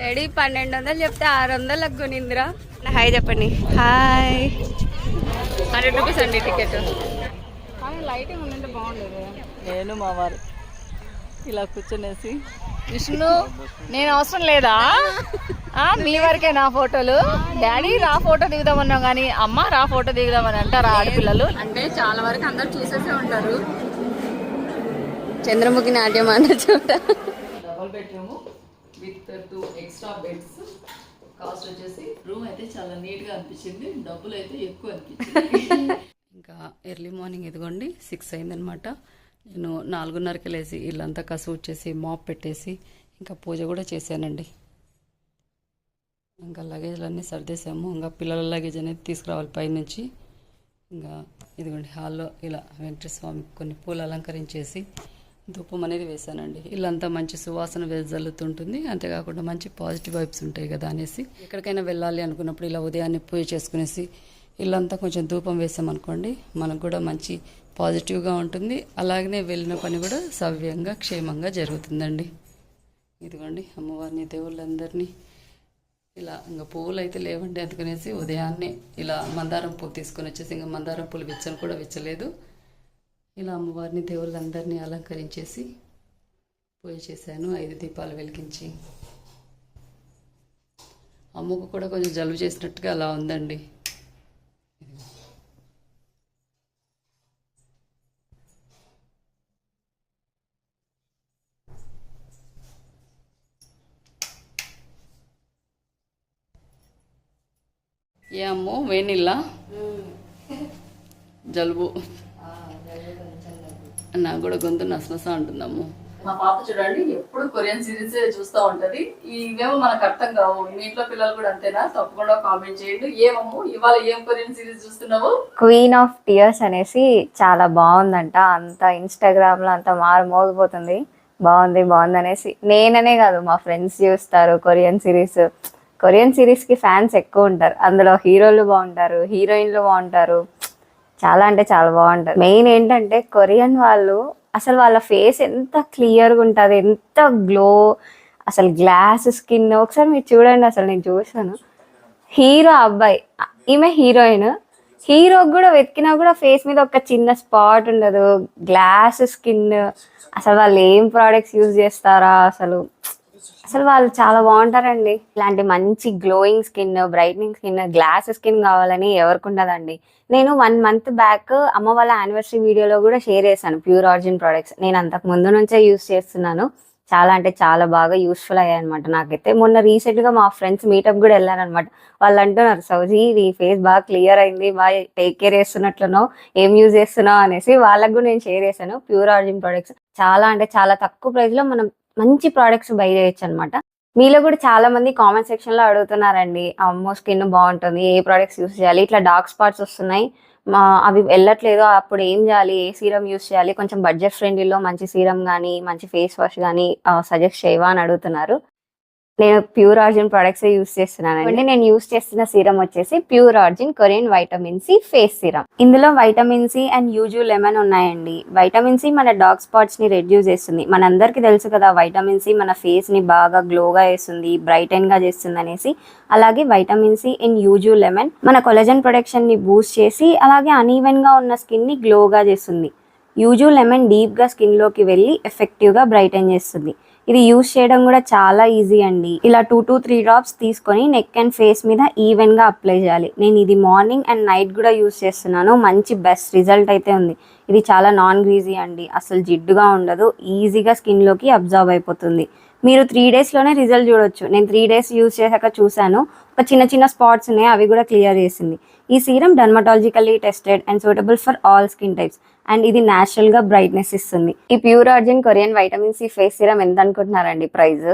Daddy పన్నెండు వందలు చెప్తే ఆరు వందలకు కొనిందిరా. హాయ్ చెప్పండి. హాయ్. హండ్రెడ్ రూపీస్ అండి టికెట్. లైటింగ్ ఉందంటే బాగుండేది. నేను మా వారు ఇలా కూర్చొనేసి. విష్ణు నేను అవసరం లేదా? ఆ, మీ వరకే నా ఫోటోలు. డాడీ రా ఫోటో దిగుదామన్నాం కానీ అమ్మ రా ఫోటో దిగుదామని అంటారా ఆడపిల్లలు? అంటే చాలా వరకు అందరు చూసేసే ఉంటారు. చంద్రముఖి నాట్యం అన్న చోట double bedroom with two extra beds cost వచ్చేసి రూమ్ అయితే చాలా నీట్గా అనిపించింది. డబ్బులు అయితే ఎక్కువ అనిపించింది. ఇంకా ఎర్లీ మార్నింగ్ ఇదిగోండి సిక్స్ అయిందనమాట నేను నాలుగున్నరకి లేసి ఇల్లంతా కసు వచ్చేసి మాప్ పెట్టేసి ఇంకా పూజ కూడా చేశానండి. ఇంకా లగేజ్లన్నీ సర్దేశాము. ఇంకా పిల్లల లగేజ్ అనేది తీసుకురావాలి పైనుంచి ఇంకా ఇదిగోండి హాల్లో ఇలా వెంకటేశ్వర స్వామి కొన్ని పూలు అలంకరించేసి ధూపం అనేది వేశానండి. ఇల్లంతా మంచి సువాసన వెదజల్లుతుంటుంది అంతేకాకుండా మంచి పాజిటివ్ వైబ్స్ ఉంటాయి కదా అనేసి. ఎక్కడికైనా వెళ్ళాలి అనుకున్నప్పుడు ఇలా ఉదయాన్నే పూజ చేసుకునేసి ఇల్లంతా కొంచెం ధూపం వేసామనుకోండి మనకు కూడా మంచి పాజిటివ్గా ఉంటుంది. అలాగనే వెళ్ళిన పని కూడా సవ్యంగా క్షేమంగా జరుగుతుందండి. ఇదిగోండి అమ్మవారిని దేవుళ్ళందరినీ ఇలా ఇంకా పువ్వులు అయితే లేవండి అందుకనేసి ఉదయాన్నే ఇలా మందారం పువ్వు తీసుకొని వచ్చేసి ఇంకా మందారం పూలు విచ్చను కూడా విచ్చలేదు. ఇలా అమ్మవారిని దేవుళ్ళందరినీ అలంకరించేసి పూజ చేశాను. ఐదు దీపాలు వెలిగించి. అమ్మకు కూడా కొంచెం జలుబు చేసినట్టుగా అలా ఉందండి. ఏ అమ్మో వేణిల్లా జలుబు. నాకు కూడా గొంతు నసనస ఉంటుందమ్ము మా పాప చూడండి ఎప్పుడు కొరియన్ సిరీస్ చూస్తూ ఉంటది. ఇవేమో మనకు అర్థం కావు. మీ ఇంట్లో పిల్లలు కూడా అంతేనా? తప్పకుండా కామెంట్ చేయండి. ఏమమ్ము ఇవాళ ఏం కొరియన్ సిరీస్ చూస్తున్నావు? క్వీన్ ఆఫ్ టియర్స్ అనేసి చాలా బాగుందంట. అంత ఇన్స్టాగ్రామ్లో అంత మారు మోగిపోతుంది. బాగుంది బాగుంది అనేసి. నేననే కాదు మా ఫ్రెండ్స్ చూస్తారు కొరియన్ సిరీస్. కొరియన్ సిరీస్కి ఫ్యాన్స్ ఎక్కువ ఉంటారు. అందులో హీరోలు బాగుంటారు హీరోయిన్లు బాగుంటారు. చాలా అంటే చాలా బాగుంటుంది. మెయిన్ ఏంటంటే కొరియన్ వాళ్ళు అసలు వాళ్ళ ఫేస్ ఎంత క్లియర్గా ఉంటుంది ఎంత గ్లో అసలు గ్లాస్ స్కిన్ ఒకసారి మీరు చూడండి అసలు నేను చూసాను హీరో అబ్బాయి ఈమె హీరోయిన్ హీరోకి కూడా వెతికినా కూడా ఫేస్ మీద ఒక చిన్న స్పాట్ ఉండదు. గ్లాస్ స్కిన్ అసలు వాళ్ళు ఏం ప్రోడక్ట్స్ యూజ్ చేస్తారా అసలు? అసలు వాళ్ళు చాలా బాగుంటారండి. ఇలాంటి మంచి glowing skin brightening skin glass skin కావాలని ఎవరికి ఉండదండి. నేను వన్ మంత్ బ్యాక్ అమ్మ వాళ్ళ యానివర్సరీ వీడియోలో కూడా షేర్ చేశాను ప్యూర్ ఆరిజిన్ ప్రోడక్ట్స్ నేను అంతకు ముందు నుంచే యూస్ చేస్తున్నాను. చాలా అంటే చాలా బాగా యూస్ఫుల్ అయ్యాయి అనమాట నాకైతే. మొన్న రీసెంట్గా మా ఫ్రెండ్స్ మీటప్ కూడా వెళ్ళారనమాట వాళ్ళు అంటున్నారు సౌజీ నీ ఫేస్ బాగా క్లియర్ అయింది. బాగా టేక్ కేర్ చేస్తున్నట్లునో ఏం యూజ్ చేస్తున్నావు? అనేసి వాళ్ళకు కూడా నేను షేర్ చేశాను ప్యూర్ ఆరిజిన్ ప్రొడక్ట్స్ చాలా అంటే చాలా తక్కువ ప్రైస్లో మనం మంచి ప్రోడక్ట్స్ బై చేయొచ్చు అనమాట మీలో కూడా చాలా మంది కామెంట్ సెక్షన్లో అడుగుతున్నారండి అమ్మో స్కిన్ బాగుంటుంది ఏ ప్రోడక్ట్స్ యూస్ చేయాలి? ఇట్లా డార్క్ స్పాట్స్ వస్తున్నాయి మా అవి వెళ్ళట్లేదు అప్పుడు ఏం చేయాలి? ఏ సీరం యూస్ చేయాలి? కొంచెం బడ్జెట్ ఫ్రెండ్లీలో మంచి సీరం కానీ మంచి ఫేస్ వాష్ కానీ సజెస్ట్ చేయవా అని అడుగుతున్నారు. నేను ప్యూర్ ఆర్జిన్ ప్రొడక్ట్స్ యూస్ చేస్తున్నాను అంటే నేను యూస్ చేస్తున్న సీరం వచ్చేసి pure origin Korean vitamin C face serum. ఇందులో vitamin C and yuzu lemon ఉన్నాయండి. వైటమిన్ సి మన డార్క్ స్పాట్స్ని రెడ్యూస్ చేస్తుంది. మనందరికీ తెలుసు కదా వైటమిన్ సి మన ఫేస్ని బాగా గ్లోగా చేస్తుంది బ్రైటన్గా చేస్తుంది అనేసి అలాగే vitamin C in use lemon మన కొలజన్ ప్రొడక్షన్ని బూస్ట్ చేసి అలాగే అనీవెన్గా ఉన్న స్కిన్ని గ్లోగా చేస్తుంది. యూజు లెమన్ డీప్గా స్కిన్లోకి వెళ్ళి ఎఫెక్టివ్గా బ్రైటన్ చేస్తుంది. ఇది యూజ్ చేయడం కూడా చాలా ఈజీ అండి. ఇలా టూ టు త్రీ డ్రాప్స్ తీసుకొని నెక్ అండ్ ఫేస్ మీద ఈవెన్గా అప్లై చేయాలి. నేను ఇది మార్నింగ్ అండ్ నైట్ కూడా యూజ్ చేస్తున్నాను. మంచి బెస్ట్ రిజల్ట్ అయితే ఉంది. ఇది చాలా నాన్ గ్రీజీ అండి. అసలు జిడ్డుగా ఉండదు. ఈజీగా స్కిన్లోకి అబ్జర్వ్ అయిపోతుంది. మీరు త్రీ డేస్లోనే రిజల్ట్ చూడొచ్చు. నేను త్రీ డేస్ యూజ్ చేశాక చూశాను. ఒక చిన్న చిన్న స్పాట్స్ ఉన్నాయి. అవి కూడా క్లియర్ చేసింది. ఈ serum dermatologically tested and suitable for all skin types and ఇది న్యాచురల్గా బ్రైట్నెస్ ఇస్తుంది. ఈ pure origin Korean vitamin C face serum ఎంత అనుకుంటున్నారండి ప్రైస్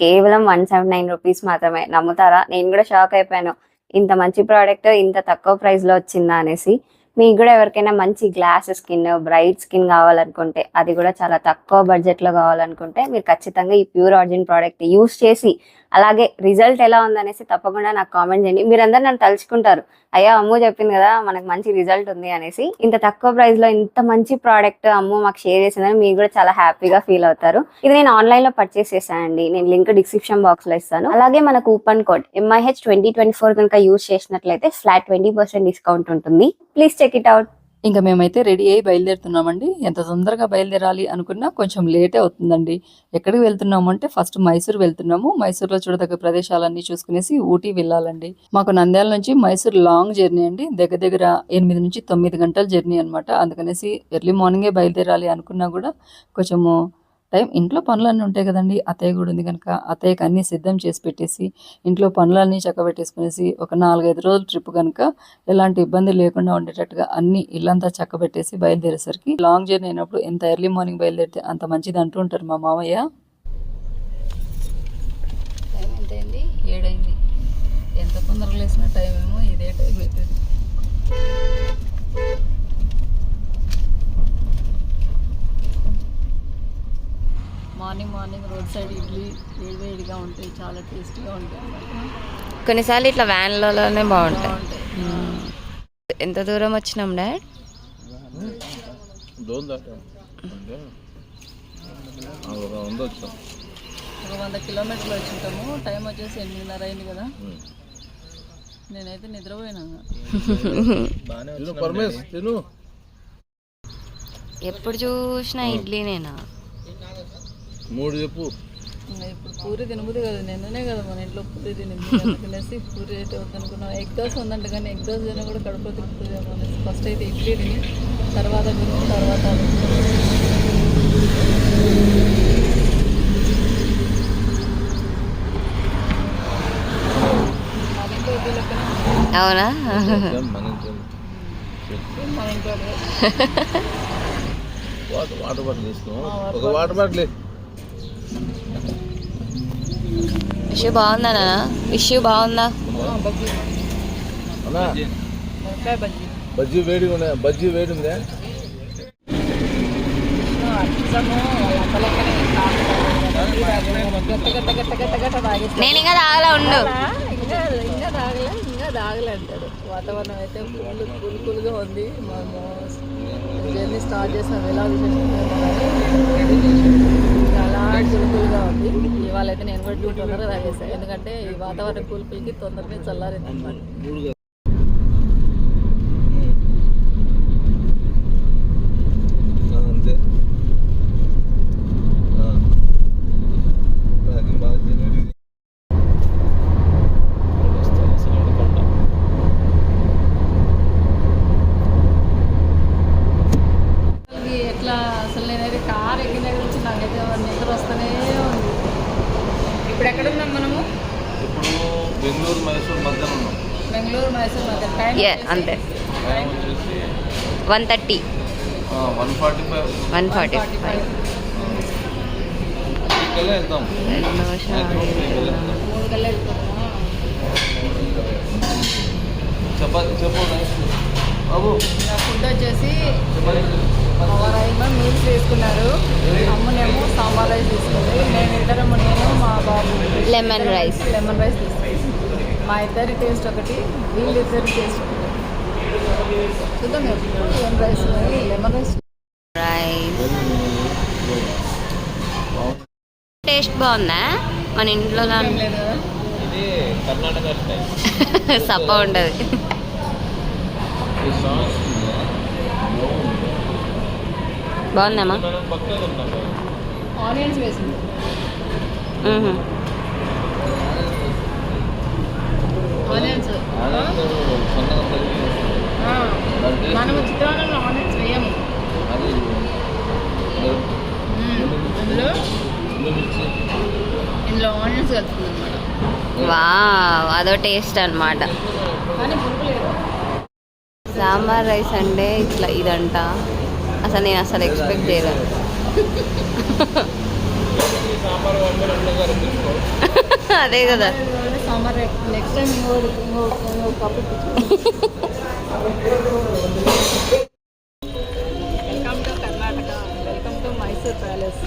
కేవలం వన్ సెవెంటీ నైన్ రూపీస్ మాత్రమే. నమ్ముతారా? నేను కూడా షాక్ అయిపోయాను. ఇంత మంచి ప్రోడక్ట్ ఇంత తక్కువ ప్రైస్లో వచ్చిందా అనేసి. మీకు కూడా ఎవరికైనా మంచి గ్లాస్ స్కిన్ బ్రైట్ స్కిన్ కావాలనుకుంటే అది కూడా చాలా తక్కువ బడ్జెట్లో కావాలనుకుంటే మీరు ఖచ్చితంగా ఈ ప్యూర్ ఆర్జిన్ ప్రోడక్ట్ యూస్ చేసి అలాగే రిజల్ట్ ఎలా ఉందనేసి తప్పకుండా నాకు కామెంట్ చేయండి. మీరందరూ నన్ను తలుచుకుంటారు. అయ్యా అమ్ము చెప్పింది కదా మనకు మంచి రిజల్ట్ ఉంది అనేసి. ఇంత తక్కువ ప్రైస్లో ఇంత మంచి ప్రోడక్ట్ అమ్ము మాకు షేర్ చేసిందని మీరు కూడా చాలా హ్యాపీగా ఫీల్ అవుతారు. ఇది నేను ఆన్లైన్లో పర్చేస్ చేశానండి. నేను లింక్ డిస్క్రిప్షన్ బాక్స్లో ఇస్తాను. అలాగే మన coupon code MIH twenty twenty four కనుక యూజ్ చేసినట్లయితే ఫ్లాట్ ట్వంటీ పర్సెంట్ డిస్కౌంట్ ఉంటుంది. ప్లీజ్ చెక్ ఇట్ అవుట్ ఇంకా మేమైతే రెడీ అయ్యి బయలుదేరుతున్నామండి. ఎంత తొందరగా బయలుదేరాలి అనుకున్నా కొంచెం లేటే అవుతుందండి. ఎక్కడికి వెళ్తున్నాము అంటే ఫస్ట్ మైసూర్ వెళ్తున్నాము. మైసూర్లో చూడదగ్గ ప్రదేశాలన్నీ చూసుకునేసి ఊటీ వెళ్ళాలండి. మాకు నంద్యాల నుంచి మైసూర్ లాంగ్ జర్నీ అండి. దగ్గర దగ్గర ఎనిమిది నుంచి తొమ్మిది గంటల జర్నీ అనమాట అందుకనేసి ఎర్లీ మార్నింగే బయలుదేరాలి అనుకున్నా కూడా కొంచెము టైం ఇంట్లో పనులన్నీ ఉంటాయి కదండి. అత్తయ్య కూడా ఉంది కనుక అత్తయ్యకి అన్నీ సిద్ధం చేసి పెట్టేసి ఇంట్లో పనులన్నీ చక్కబెట్టేసుకునేసి ఒక నాలుగైదు రోజుల ట్రిప్ కనుక ఎలాంటి ఇబ్బంది లేకుండా ఉండేటట్టుగా అన్ని ఇల్లంతా చక్కబెట్టేసి బయలుదేరేసరికి లాంగ్ జర్నీ అయినప్పుడు ఎంత ఎర్లీ మార్నింగ్ బయలుదేరితే అంత మంచిది అంటూ ఉంటారు మా మామయ్య. టైం ఎంత అయింది ఏడైంది. ఎంత తొందరగా లేసిన టైం ఏమో ఇదే టైం అవుతుంది morning morning road side idli వేడివేడిగా ఉంటాయి చాలా టేస్టీగా ఉంటాయి కొన్నిసార్లు ఇట్లా వ్యాన్లలోనే బాగుంటాయి. ఎంత దూరం వచ్చినాం డాడ్? ఒక వంద కిలోమీటర్లు వచ్చింటాము. టైం వచ్చేసి ఎనిమిదిన్నర అయింది కదా. నేనైతే నిద్రపోయినా. ఎప్పుడు చూసినా ఇడ్లీనేనా? మూడు చెప్పు. ఇప్పుడు పూరి తినబుద్ది కదా. నిన్ననే కదా మన ఇంట్లో పూరి తినింది. అందుకనేసి పూరి అయితే వద్దనుకున్నాం. ఎగ్ దోశ ఉందంట కానీ ఎగ్ దోశ తిన్నా కూడా కడుపులో తిప్పుతుందేమో అనేసి ఫస్ట్ అయితే ఇడ్లీ తిని తర్వాత తిని తర్వాత. అవునా? వాటర్ బాటిల్ తీసుకో ఒక వాటర్ బాటిల్. విషు బాగుందా నాన్న విషు బాగుందా బజ్జీ వేడి ఉన్నాయి బజ్జీ వేడి ఉందా? నేను ఇంకా తాగలా ఉండు. ఇంకా తాగలే ఇంకా తాగలే. అంటాడు వాతావరణం అయితే ఫుల్ కూల్ కూల్గా ఉంది మేము జర్నీ స్టార్ట్ చేసాం ఎలా కూల్ కూల్గా ఉంది ఇవాళ అయితే నేను కూడా డ్యూటీ తొందరగా తాగేసాను ఎందుకంటే ఈ వాతావరణ కూల్పులకి కూల్కి తొందరగా చల్లారింది అనమాట మూడు కదా. ఆ, అంతే ఆ. నాకు బాగా తెలియదు. వస్తాను అసలు అనుకుంటా. ఇది ఎట్లా అసలు నేనైతే కార్ ఎక్కిన దగ్గర నుంచి నాకైతే నిద్ర వస్తూనే ఉంది ఇప్పుడు ఎక్కడ ఉన్నాం మనము ఇప్పుడు బెంగళూరు మైసూర్ మధ్యలో ఉన్నాం బెంగళూరు మైసూర్ మధ్య టైం Yeah, వచ్చేసి అంతే టైం వచ్చేసి one thirty. One forty five. One forty 45. Five వెళ్దాం చపాతి చెప్పు బాబు. ఫుడ్ వచ్చేసి మీల్స్ తీసుకున్నారు అమ్మనేమో సాంబార్ రైస్ తీసుకుంది నేను ఇద్దరం నేను మా బాబు. లెమన్ రైస్ లెమన్ రైస్ తీసుకుంది. మా ఇద్దరి టేస్ట్ ఒకటి వీళ్ళిద్దరి టేస్ట్ ఒకటి. చూద్దాం ఎప్పుడు ఏం rice lemon rice rice taste బాగుందా మన ఇంట్లో సప్ప ఉండదు బాగుందమ్మా ఆనియన్స్ వేసింది. ఆనియన్స్. సన్నగా తరిగి దాని మనం టేస్ట్ చిత్రాన్నంలో ఆనియన్స్ వేయము అది అందులో? ఇందులో ఆనియన్స్ కలుపుతుంది అనమాట వావ్ అదో టేస్ట్ అన్నమాట. కానీ పురుగు లేదు సాంబార్ రైస్ అంటే ఇట్లా ఇదంట. అసలు నేను అసలు ఎక్స్పెక్ట్ చేయలేదు అదే కదా. Sambar next time welcome to Karnataka welcome to Mysore palace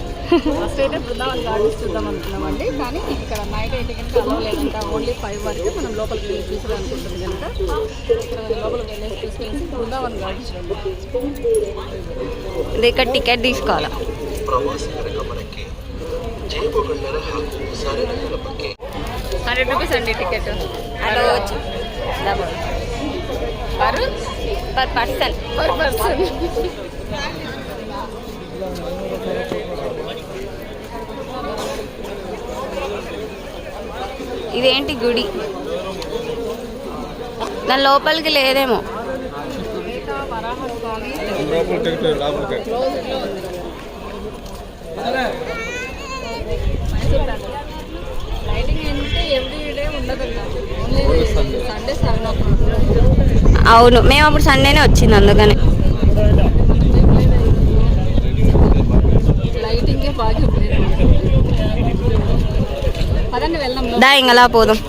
first అయితే బృందావన్ గార్డెన్స్ చూద్దాం అనుకున్నామండి కానీ ఇక్కడ నైట్ అయితే కనుక అలవ్ లేదంట ఓన్లీ ఫైవ్ వరకు మనం లోపలికి వెళ్ళి చూసాలనుకుంటుంది కనుక. ఇక్కడ లోపలికి వెళ్ళేసి తీసుకెళ్ళి బృందావన్ గార్డెన్స్ ఇక్కడ టికెట్ తీసుకోవాలా? హండ్రెడ్ రూపీస్ అండి టికెట్. అలా వచ్చు double. Per per person per person ఇదేంటి గుడి? దాని లోపలికి లేదేమో. లైటింగ్ ఏంటంటే ఎవ్రీ డే ఉండదు ఓన్లీ సండే క్లాక్ అవును మేము అప్పుడు సండేనే వచ్చింది అందుకని. దా ఇంకలా పోదాం.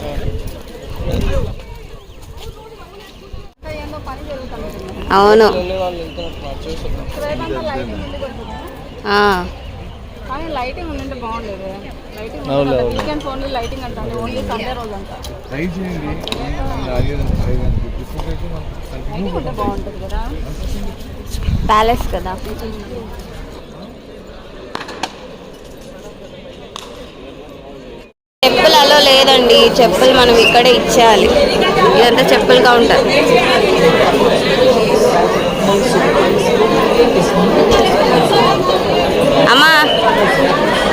అవును. లైటింగ్ ఉందంటే బాగుండేది. లైటింగ్ ఓన్లీ లైటింగ్ అంటాను ఓన్లీ సండే రోజు అంట ట్రై చేయండి. కదా ప్యాలెస్ కదా. చెప్పులలో లేదండి చెప్పులు మనం ఇక్కడే ఇచ్చేయాలి. ఇదంతా చెప్పులు కౌంటర్ అమ్మా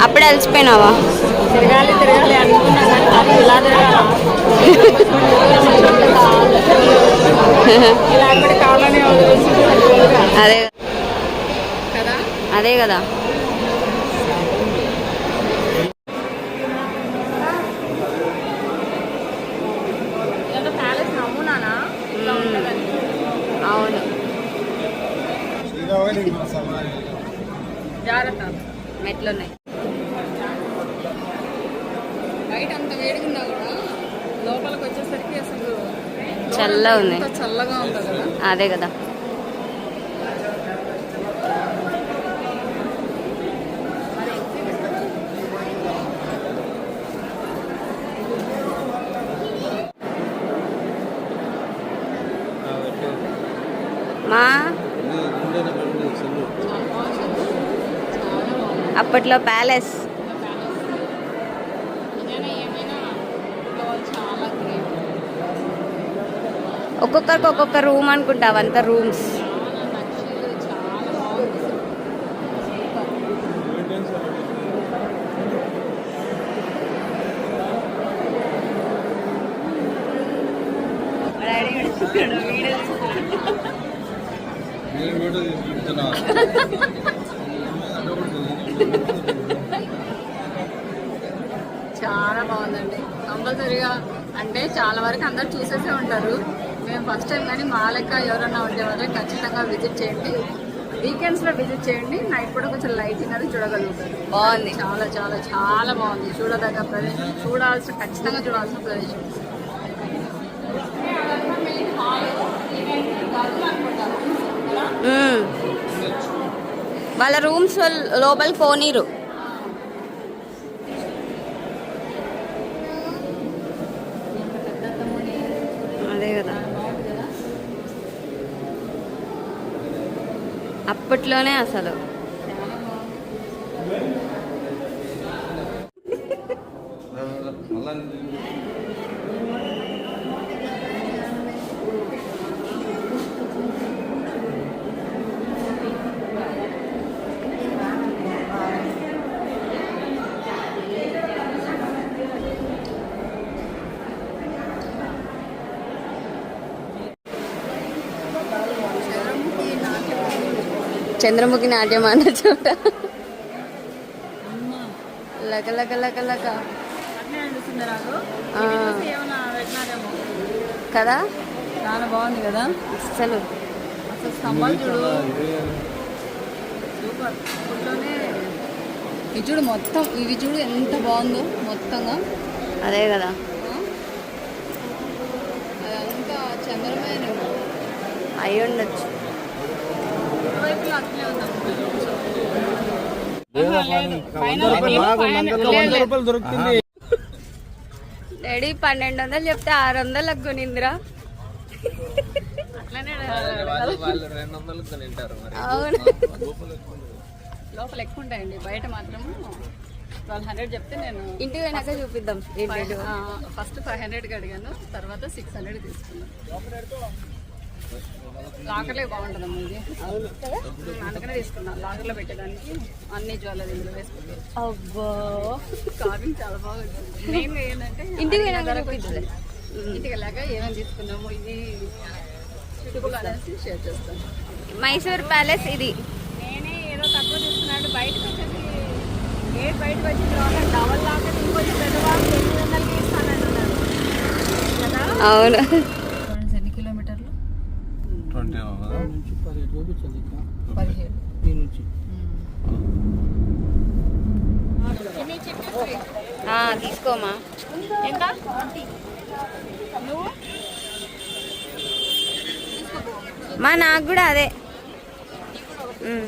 అప్పుడే అలసిపోయినావా? తిరగాలి తిరగాలి అనుకున్నా ఇలా తిరగాలి ఇలా అక్కడ కావాలని వదిలేసి అదే కదా. అదే కదా అవును. జాగ్రత్త. మెట్లున్నాయి బయట అంత వేడిగా కూడా లోపలికి వచ్చేసరికి అసలు చల్లగా ఉంది. అదే కదా. మా? అప్పట్లో ప్యాలెస్ ఏదైనా ఏమైనా ఇంట్లో చాలా గ్రేట్ ఒక్కొక్కరికి ఒక్కొక్క రూమ్ అనుకుంటా అవంతా రూమ్స్ చాలా నచ్చింది చాలా బాగుంది నేను వీడియో తీసుకుంటున్నా చాలా బాగుందండి కంపల్సరీగా అంటే చాలా వరకు అందరు చూసేసే ఉంటారు మేము ఫస్ట్ టైం కానీ మా లెక్క ఎవరైనా ఉండే వాళ్ళకి ఖచ్చితంగా విజిట్ చేయండి వీకెండ్స్లో విజిట్ చేయండి నైట్ కూడా కొంచెం లైటింగ్ అది చూడగలుగుతారు. బాగుంది. చాలా చాలా చాలా బాగుంది. చూడదగ్గ ప్రదేశం. చూడాల్సిన ఖచ్చితంగా చూడాల్సిన ప్రదేశం. వాళ్ళ రూమ్స్ లోపలికి పోనీరు. అదే కదా. అప్పట్లోనే అసలు మళ్ళా చంద్రముఖి నాట్యం అన్న చోట. లక లక లక లక. కదా? చాలా బాగుంది కదా? అసలు అసలు స్తంభాలు చూడు. సూపర్. ఇది చూడు మొత్తం. ఇవి చూడు ఎంత బాగుందో మొత్తంగా. అదే కదా. అదంతా చంద్రమైన అయి ఉండొచ్చు డాడీ పన్నెండు వందలు చెప్తే ఆరు వందలకు కొనిందిరా. అవును లోపల ఎక్కువ ఉంటాయండి బయట మాత్రం ట్వెల్వ్ హండ్రెడ్ చెప్తే నేను ఇంటికి పోయినాక చూపిద్దాం ఫస్ట్ ఫైవ్ హండ్రెడ్కి అడిగాను తర్వాత సిక్స్ హండ్రెడ్ తీసుకున్నాను. లాకర్లే బాగుంటుందమ్మా ఇది. అందుకనే తీసుకున్నాను లాకర్లో పెట్టడానికి అన్ని జ్యువెలరీ ఇందులో వేసుకుంటే అబ్బో. చాలా బాగుంటుంది నేను ఏంటంటే ఇంటికి ఇంటికి వెళ్ళాక ఏమేమి తీసుకున్నాము ఇది షేర్ చేస్తాను. మైసూర్ ప్యాలెస్ ఇది. నేనే ఏదో తక్కువ తీసుకున్నాడు. బయటకు వచ్చేసి ఏ బయటకు వచ్చిన తర్వాత డబల్ లాగా ఇంకొంచెం పెద్దవాళ్ళు ఎనిమిది వందలకి ఇస్తానంటున్నారు కదా? అవును ఎన్ని కిలోమీటర్లు ట్వంటీ కదా పదిహేడు. ఆ, తీసుకోమా? ఎంత? మా నాకు కూడా అదే. ఉమ్.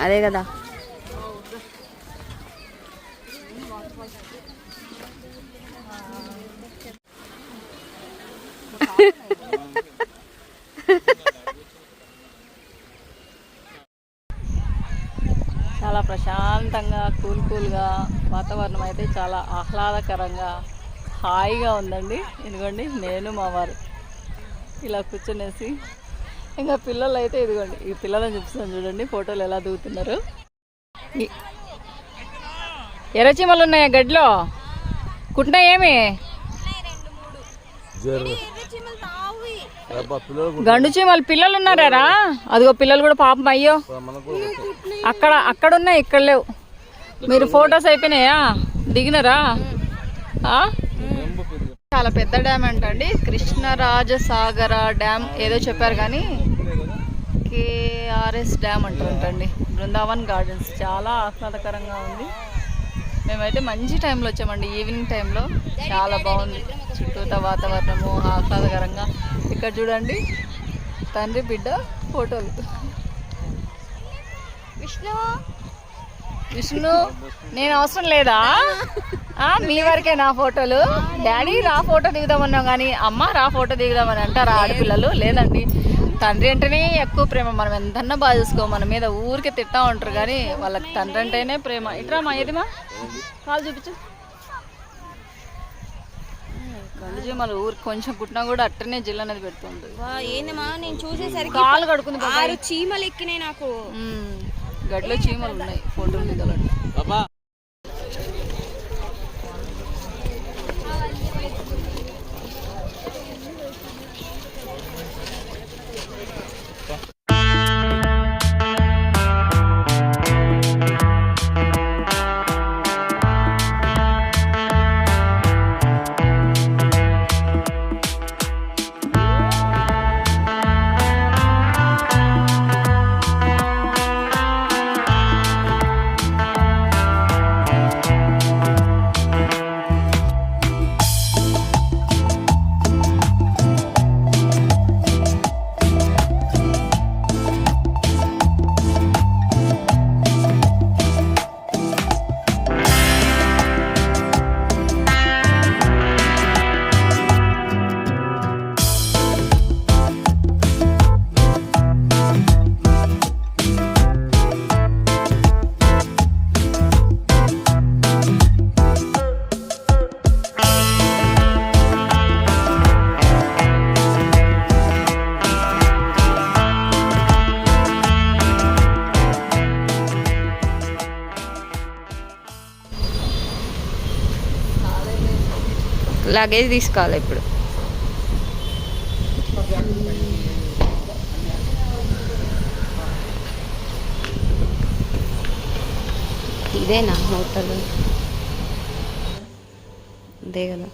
అదే కదా. చాలా ప్రశాంతంగా కూల్ కూల్గా వాతావరణం అయితే చాలా ఆహ్లాదకరంగా హాయిగా ఉందండి. ఇదిగోండి నేను మా వారు. ఇలా కూర్చునేసి. ఇంకా పిల్లలు అయితే ఇదిగోండి ఈ పిల్లలను చూపిస్తాను చూడండి ఫోటోలు ఎలా దిగుతున్నారు. ఎర్రచీమలు ఉన్నాయా గడ్డిలో కుట్టినా ఏమి? గండు చీమలు పిల్లలు ఉన్నారా అదిగో పిల్లలు కూడా పాపం అయ్యో. అక్కడ అక్కడ ఉన్నాయి ఇక్కడ లేవు. మీరు ఫొటోస్ అయిపోయినాయా? దిగినారా? ఆ? చాలా పెద్ద డ్యామ్ అంటండి. కృష్ణరాజసాగర డ్యామ్ ఏదో చెప్పారు కానీ కేఆర్ఎస్ డ్యామ్ అంటుంటండి. బృందావన్ గార్డెన్స్ చాలా ఆహ్లాదకరంగా ఉంది. మేమైతే మంచి టైంలో వచ్చామండి. ఈవినింగ్ టైంలో చాలా బాగుంది. చుట్టూతా వాతావరణము ఆహ్లాదకరంగా. ఇక్కడ చూడండి తండ్రి బిడ్డ ఫోటోలు. విష్ణు విష్ణు నేను అవసరం లేదా? మీ వరకే నా ఫోటోలు. డాడీ రా ఫోటో దిగుదామన్నాం కానీ అమ్మ రా ఫోటో దిగుదామని అంటారా ఆడపిల్లలు? లేదండి. తండ్రి అంటేనే ఎక్కువ ప్రేమ. మనం ఎంతన్నా బాగా చూసుకో మన మీద ఊరికే తిట్టా ఉంటారు కానీ వాళ్ళకి తండ్రి అంటేనే ప్రేమ. ఇట్రా మా ఏదిమా కాలు చూపించు. మళ్ళీ ఊరికి కొంచెం కుట్టినా కూడా అట్టనే జిల్లా అనేది పెడుతుంది. ఏందమ్మా? నేను చూసేసరికి కాలు కడుకుంది. ఆరు చీమలు ఎక్కినాయి నాకు. గడిలో చీమలు ఉన్నాయి ఫోటోలు దిగాలండి. లగేజ్ తీసుకోవాలి ఇప్పుడు. ఇదేనా హోటల్? అదే కదా.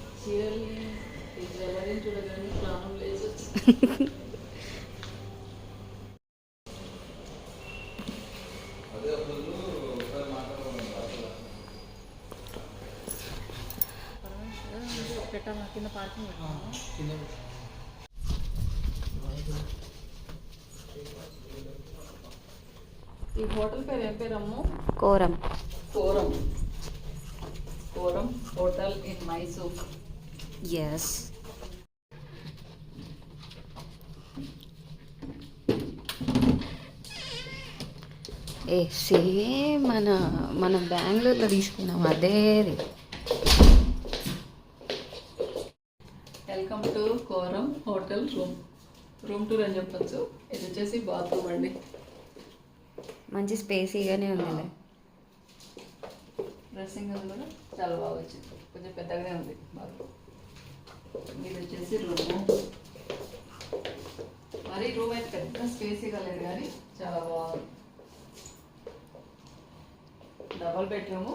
ఈ హోటల్ పేరు ఏం పేరమ్ము Quorum. Quorum. Quorum hotel in Mysore. Yes a same మన మన బెంగళూరులో తీసుకున్నాం అదేది welcome to Quorum hotel room. Room tour అని చెప్పొచ్చు. ఇది వచ్చేసి బాత్రూమ్ అండి. మంచి స్పేసీగానే ఉందిలే. డ్రెస్సింగ్ అది కూడా చాలా బాగా వచ్చింది. కొంచెం పెద్దగానే ఉంది బాత్రూమ్. ఇది వచ్చేసి రూము. మరి రూమ్ అయితే పెద్ద స్పేసీగా లేదు కానీ చాలా బాగుంది. Double bedroom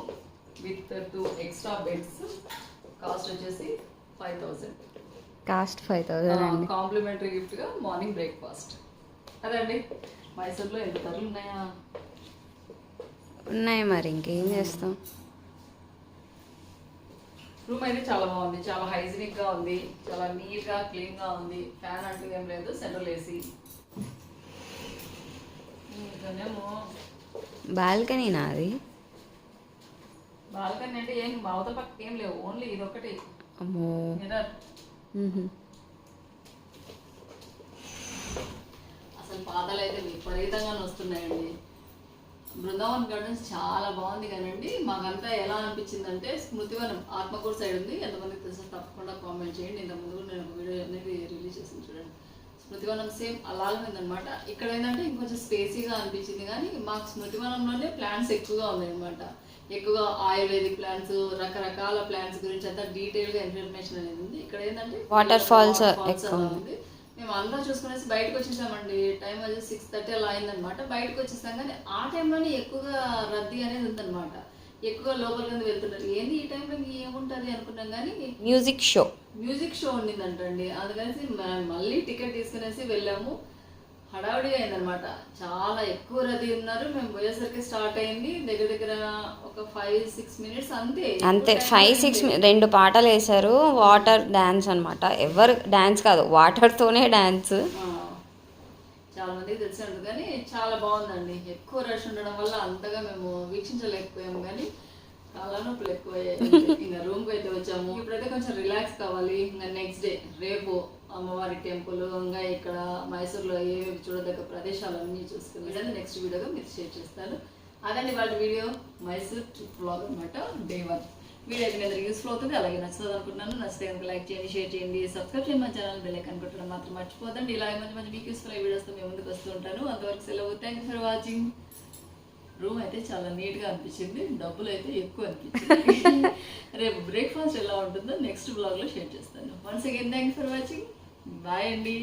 with two extra beds cost వచ్చేసి five thousand cost five thousand అండి. కాంప్లిమెంటరీ గిఫ్ట్గా మార్నింగ్ బ్రేక్ఫాస్ట్. అదండి. మైసూర్లో ఎంత ధరలు ఉన్నాయా? ఉన్నాయి మరి ఇంకేం చేస్తాం? రూమ్ అయితే చాలా బాగుంది. చాలా హైజీనిక్గా ఉంది. చాలా నీట్గా క్లీన్గా ఉంది. ఫ్యాన్ అంటూ ఏం లేదు. Central AC. బాల్కనీ నాది బాల్కనీ అంటే ఏం అవతల పక్క ఏం లేవు. ఓన్లీ ఇది ఒకటి అమ్మో. అసలు పాతలు అయితే విపరీతంగా వస్తున్నాయండి. బృందావన్ గార్డెన్స్ చాలా బాగుంది కానండి మాకంతా ఎలా అనిపించిందంటే స్మృతివనం ఆత్మకూరు సైడ్ ఉంది. ఎంతమందికి తెలుసో తప్పకుండా కామెంట్ చేయండి. ఇంత ముందు నేను ఒక వీడియో అనేది రిలీజ్ చేసింది చూడండి. స్మృతివనం సేమ్ అలాగే ఉందనమాట ఇక్కడ ఏంటంటే ఇంకొంచెం స్పేసీగా అనిపించింది కానీ మాకు స్మృతివనంలోనే ప్లాంట్స్ ఎక్కువగా ఉన్నాయన్నమాట. ఎక్కువగా ఆయుర్వేదిక్ ప్లాంట్స్ రకరకాల ప్లాంట్స్ గురించి అంతా డీటెయిల్గా ఇన్ఫర్మేషన్ అనేది ఉంది. ఇక్కడ ఏంటంటే అలా ఉంది. మేము అందరం చూసుకునేసి బయటకు వచ్చేసామండి. టైం వచ్చేసి సిక్స్ థర్టీ అలా అయిందనమాట బయటకు వచ్చేసాం కానీ ఆ టైంలోనే ఎక్కువగా రద్దీ అనేది ఉందన్నమాట. ఎక్కువగా లోపల కింద వెళ్తున్నారు? ఏంది ఈ టైంలో ఏముంటుంది అనుకున్నాం కానీ మ్యూజిక్ షో మ్యూజిక్ షో ఉండిందంటండి. అందుకనేసి మ- మళ్ళీ టికెట్ తీసుకునేసి వెళ్ళాము. హడావుడిగా అయిందనమాట చాలా ఎక్కువ రద్దీ ఉన్నారు. మేము పోయేసరికి స్టార్ట్ అయింది. దగ్గర దగ్గర ఒక ఫైవ్ సిక్స్ మినిట్స్ అంతే. అంతే. ఫైవ్ సిక్స్ రెండు పాటలు వేశారు. వాటర్ డ్యాన్స్ అన్నమాట. ఎవరు డ్యాన్స్ కాదు. వాటర్తోనే డ్యాన్స్ చాలా మందికి తెలిసి ఉంటుంది. కానీ చాలా బాగుందండి. ఎక్కువ రష్ ఉండడం వల్ల అంతగా మేము వీక్షించలేకపోయాము. కానీ చాలా నొప్పులు ఎక్కువ ఇంకా రూమ్కి అయితే వచ్చాము. ఇప్పుడైతే కొంచెం రిలాక్స్ కావాలి. ఇంకా నెక్స్ట్ డే రేపు అమ్మవారి టెంపుల్ ఇంకా ఇక్కడ మైసూర్లో ఏ చూడదగ్గ ప్రదేశాలన్నీ చూసుకుని నెక్స్ట్ వీడియోగా మీరు షేర్ చేస్తాను. అదండి వాళ్ళ వీడియో. మైసూర్ ట్రిప్ బ్లాగ్ అనమాట డే వన్ వీడియో అయితే మీ అందరికి యూస్ఫుల్ అవుతుంది. అలాగే నచ్చుతుంది అనుకుంటున్నాను. నచ్చితే కనుక లైక్ చేయండి షేర్ చేయండి సబ్స్క్రైబ్ చేయండి మా ఛానల్ బెల్ ఐకాన్ కొట్టడం మాత్రం మర్చిపోదండి ఇలాగే మంచి మంచి మీకు యూస్ఫుల్ వీడియోస్తో మేము ముందుకు వస్తూ ఉంటాను. అంతవరకు సెలవు. థ్యాంక్ ఫర్ వాచింగ్ రూమ్ అయితే చాలా నీట్గా అనిపించింది. డబ్బులు అయితే ఎక్కువ అనిపించింది. రేపు బ్రేక్ఫాస్ట్ ఎలా ఉంటుందో నెక్స్ట్ బ్లాగ్లో షేర్ చేస్తాను. Once again thank for watching bye అండి